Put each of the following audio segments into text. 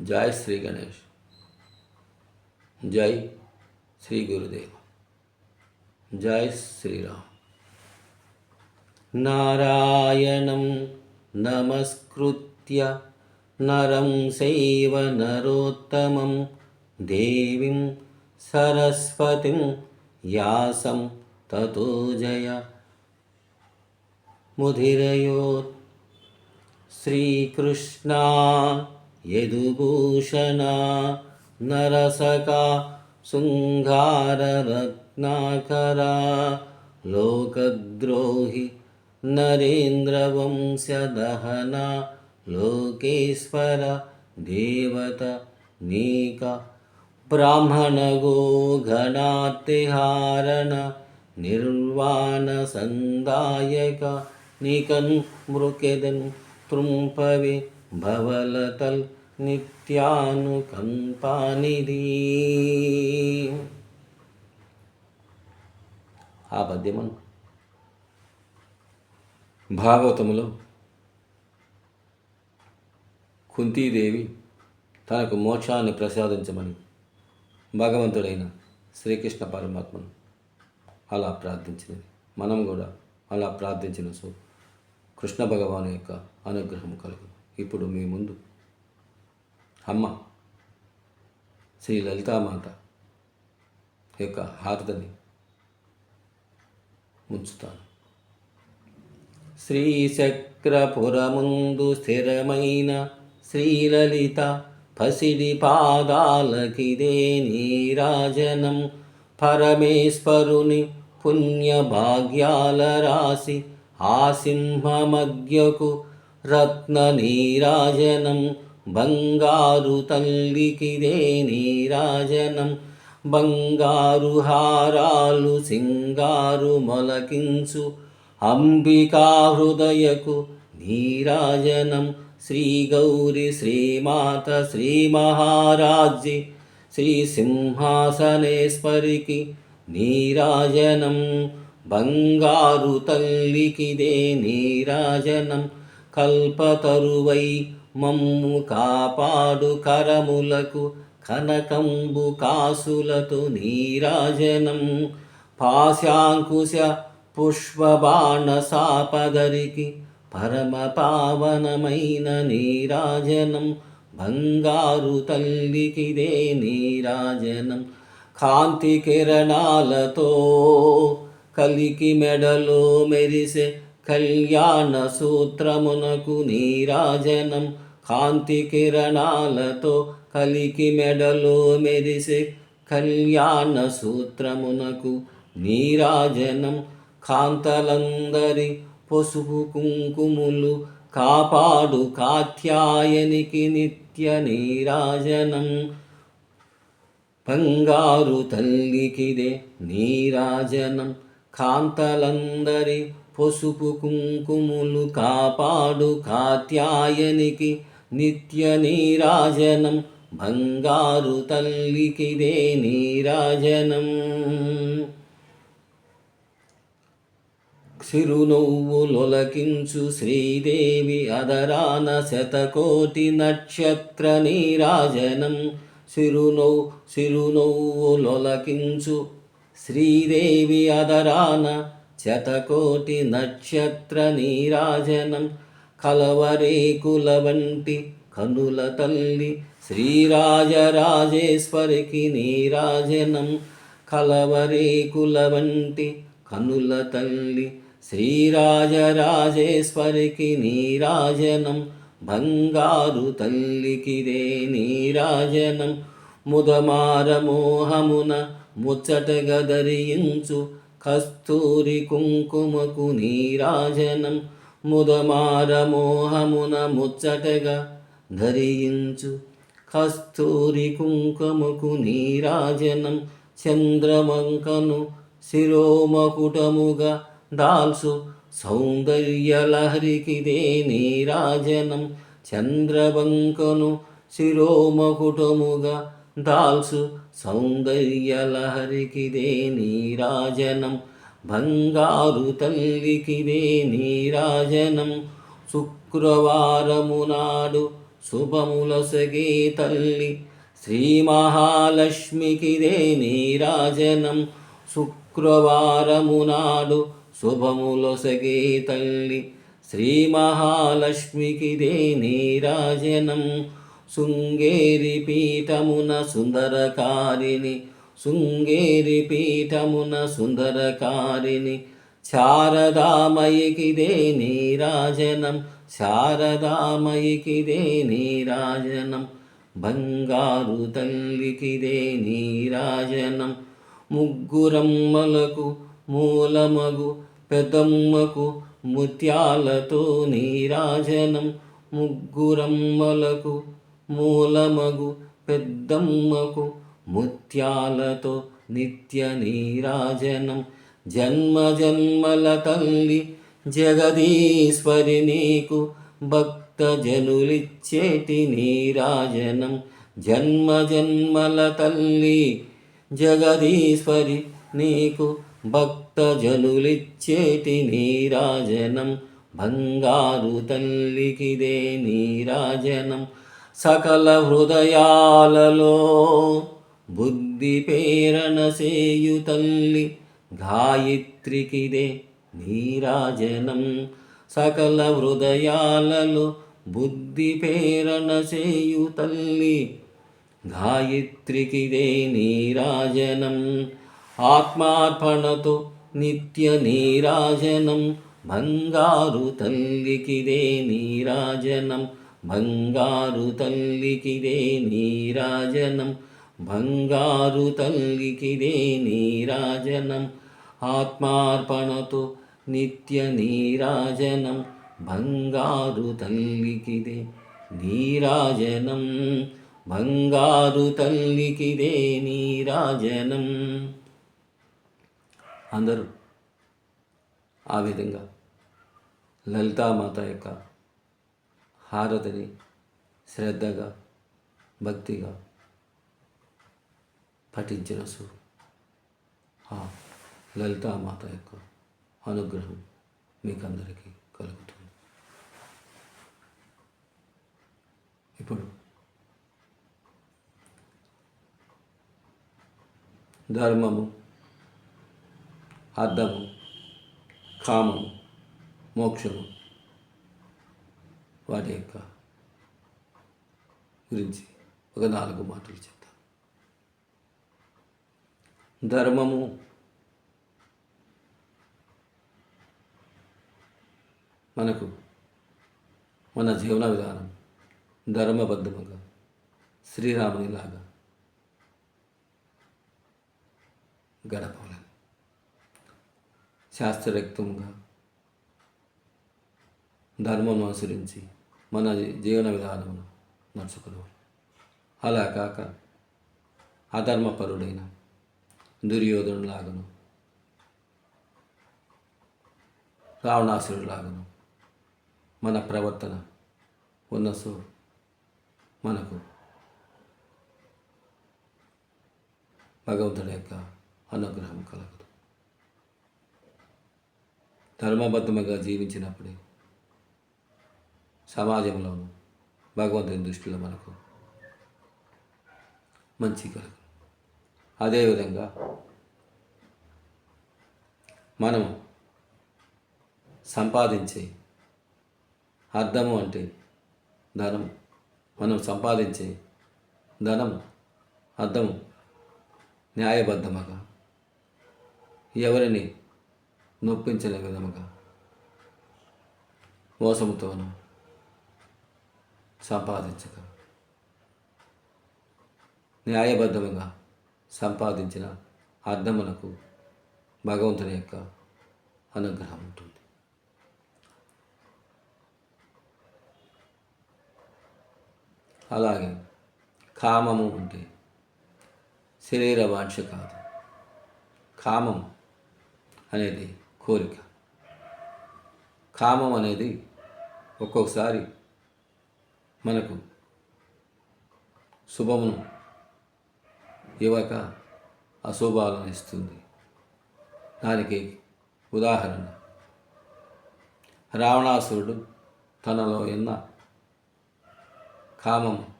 जय श्री गणेश। जय श्री गुरुदेव। जय श्री राम। नारायणं नमस्कृत्य नरं चैव नरोत्तमं देवीं सरस्वतीं यासं ततो जय। मुधिरयोत् श्रीकृष्णा। యదుభూషణా నరసకా శృంగారరత్నాకరా లోకద్రోహి నరేంద్రవంశదహన లోకేశ్వర దేవత నీక బ్రాహ్మణగో గణాతిహారణ నిర్వాణ సందాయక నికన్ మృకెదన్ తృంపవి భవలతల్ నిత్యానుకంపానిది ఆ పద్యమును భాగవతములో కుంతీదేవి తనకు మోక్షాన్ని ప్రసాదించమని భగవంతుడైన శ్రీకృష్ణ పరమాత్మను అలా ప్రార్థించినది. మనం కూడా అలా ప్రార్థించిన సో కృష్ణ భగవాను యొక్క అనుగ్రహం కలుగుతుంది ఇప్పుడు మీ ముందు. అమ్మ శ్రీ లలితామాత యొక్క హారతని ఉంచుతాను శ్రీచక్రపురముందు స్థిరమైన శ్రీలలిత పసిడి పాదాలకిదే నీరాజనం పరమేశ్వరుని పుణ్యభాగ్యాల రాశి ఆ సింహమధ్యకు రత్న నీరాజనం బంగారు తల్లికిదే నీరాజనం. బంగారు హారాలు సింగారు మొలకించు అంబికా హృదయకు నీరాజనం. శ్రీ గౌరి శ్రీమాత శ్రీ మహారాజ్య శ్రీ సింహాసనేశ్వరికి నీరాజనం. బంగారు తల్లికిదే నీరాజనం. కల్పతరువై మమ్ము కాపాడు కరములకు కనకంబు కాసులతో నీరాజనం. పాశాంకుశ పుష్పబాణ సాపదరికి పరమ పావనమైన నీరాజనం. బంగారు తల్లికిదే నీరాజనం. కాంతి కిరణాలతో కలికి మెడలో మెరిసే కళ్యాణ సూత్రమునకు నీరాజనం కాంతి కిరణాలతో కలికి మెడలో మెరిసే కళ్యాణ సూత్రమునకు నీరాజనం కాంతలందరి పసుపు కుంకుములు కాపాడు కాత్యాయనికి నిత్య నీరాజనం బంగారు తల్లికిదే నీరాజనం కాంతలందరి పసుపు కుంకుములు కాపాడు కాత్యాయనికి నిత్య నీరాజనం. బంగారు తల్లికిదే నీరాజనం. చిరునవ్వులొలకించు శ్రీదేవి అదరాన శతకోటి నక్షత్ర నీరాజనం. చిరునవ్వు చిరునవ్వులొలకించు శ్రీదేవి అదరాన శతకోటి నక్షత్ర నీరాజనం కలవరేకుల వంటి కనుల తల్లి శ్రీరాజరాజేశ్వరికి నీరాజనం కలవరేకుల వంటి కనుల తల్లి శ్రీరాజరాజేశ్వరికి నీరాజనం బంగారు తల్లికిదే నీరాజనం. ముదమార మోహమున ముచ్చటగా ధరించు కస్తూరి కుంకుమకు నీరాజనం ముదమార మోహమున ముచ్చటగా ధరించు కస్తూరి కుంకుమకు నీరాజనం చంద్రమంకను శిరోమకుటముగా దాల్సు సౌందర్యలహరికిదే నీరాజనం చంద్రబంకను శిరోమకుటముగా దాల్సు సౌందర్యలహరికిదే నీరాజనం బంగారు తల్లికిదే నీరాజనం శుక్రవారము నాడు శుభములసగే తల్లి శ్రీ మహాలక్ష్మికిదే నీరాజనం శుక్రవారము నాడు శుభములొసగే తల్లి శ్రీ మహాలక్ష్మికిదే నీరాజనం శృంగేరి పీఠమున సుందరకారిణి శృంగేరి పీఠమున సుందరకారిణి. శారదామయికిదే నీరాజనం శారదామయికిదే నీరాజనం. బంగారు తల్లికిదే నీరాజనం. ముగ్గురమ్మలకు మూలమగు పెదమ్మకు ముత్యాలతో నీరాజనం. ముగ్గురమ్మలకు మూలమగు పెద్దమ్మకు ముత్యాలతో నిత్య నీరాజనం. జన్మ జన్మల తల్లి జగదీశ్వరి నీకు భక్త జనులిచ్చేటి నీరాజనం. జన్మ జన్మల తల్లి జగదీశ్వరి నీకు భక్త జనులిచ్చేటి నీరాజనం. బంగారు తల్లికిదే నీరాజనం. సకల హృదయాలలో బుద్ధి పేరణ సేయు తల్లి గాయత్రికిదే నీరాజనం. సకల హృదయాలలో బుద్ధి పేరణ సేయు తల్లి గాయత్రికిదే నీరాజనం. ఆత్మార్పణతో నిత్య నీరాజనం. బంగారు తల్లికిదే నీరాజనం. బంగారు తల్లికిదే నీరాజనం బంగారు తల్లికిదే నీరాజనం ఆత్మార్పణతో నిత్య నీరాజనం బంగారు తల్లికిదే నీరాజనం బంగారు తల్లికిదే నీరాజనం అందరూ ఆ విధంగా లలితామాత యొక్క హారతిని శ్రద్ధగా భక్తిగా పఠించిన సు ఆ లలితామాత యొక్క అనుగ్రహం మీకందరికీ కలుగుతుంది. ఇప్పుడు ధర్మము అర్థము కామము మోక్షము వాటి యొక్క గురించి ఒక నాలుగు మాటలు చెప్తాను. ధర్మము మనకు మన జీవన విధానం ధర్మబద్ధముగా శ్రీరామునిలాగా గడపాలని. శాస్త్రయుక్తంగా ధర్మం అనుసరించి మన జీవన విధానమును నడుచుకున్నాం అలా కాక అధర్మపరుడైన దుర్యోధనులాగను రావణాసురులాగను మన ప్రవర్తన ఉన్న సో మనకు భగవంతుడి యొక్క అనుగ్రహం కలగదు ధర్మబద్ధముగా జీవించినప్పుడే సమాజంలోను భగవంతుని దృష్టిలో మనకు మంచి కలుగు. అదేవిధంగా మనం సంపాదించే అర్థము అంటే ధనం మనం సంపాదించే ధనం అర్థం న్యాయబద్ధముగా ఎవరిని నొప్పించలే విధముగా మోసముతోనూ సంపాదించక. న్యాయబద్ధముగా సంపాదించిన అర్థమునకు భగవంతుని యొక్క అనుగ్రహం ఉంటుంది. అలాగే కామము ఉంటే శరీర వాంఛ కాదు. కామం అనేది కోరిక. కామం అనేది ఒక్కొక్కసారి మనకు శుభమును ఇవ్వక అశుభాలను ఇస్తుంది. దానికి ఉదాహరణ. రావణాసురుడు తనలో ఉన్న కామం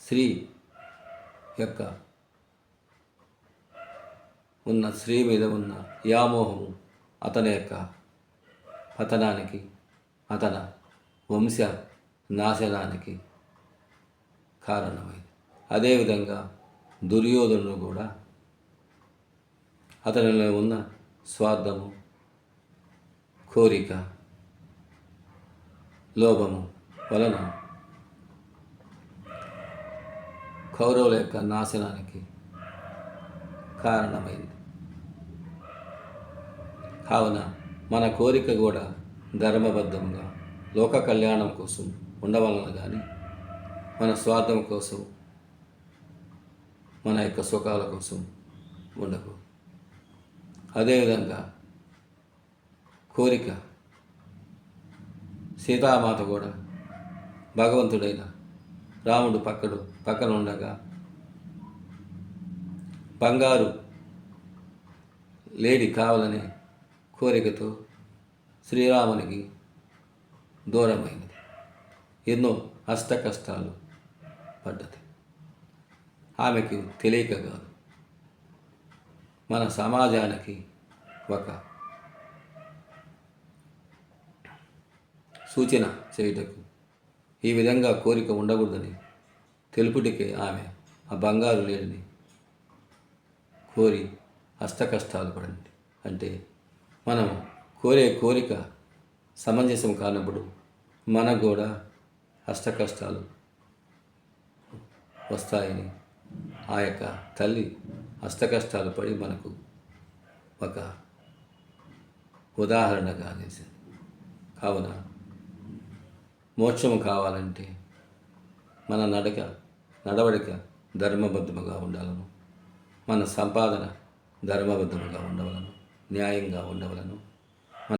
స్త్రీ యొక్క ఉన్న స్త్రీ మీద ఉన్న వ్యామోహము అతని యొక్క పతనానికి అతన వంశ నాశనానికి కారణమైంది. అదేవిధంగా దుర్యోధనుడు కూడా అతనిలో ఉన్న స్వార్థము కోరిక లోభము వలన కౌరవుల యొక్క నాశనానికి కారణమైంది. కావున మన కోరిక కూడా ధర్మబద్ధంగా లోక కళ్యాణం కోసం ఉండవలన కానీ మన స్వార్థం కోసం మన యొక్క సుఖాల కోసం ఉండకు. అదేవిధంగా కోరిక సీతామాత కూడా భగవంతుడైన రాముడు పక్కడు పక్కన ఉండగా బంగారు లేడి కావాలనే కోరికతో శ్రీరామునికి దూరమైంది. ఎన్నో అష్ట కష్టాలు పడ్డది. ఆమెకు తెలియక కాదు. మన సమాజానికి ఒక సూచన చేయుటకు ఈ విధంగా కోరిక ఉండకూడదని తెలుపుటికే ఆమె ఆ బంగారు లేడిని కోరి అష్ట కష్టాలు పడండి అంటే మనం కోరే కోరిక సమంజసం కానప్పుడు మనకు కూడా అష్ట కష్టాలు వస్తాయని ఆ యొక్క తల్లి అష్ట కష్టాలు పడి మనకు ఒక ఉదాహరణగా చేసింది కావున మోక్షము కావాలంటే మన నడక నడవడిక ధర్మబద్ధముగా ఉండాలను. మన సంపాదన ధర్మబద్ధముగా ఉండవలను న్యాయంగా ఉండవలను.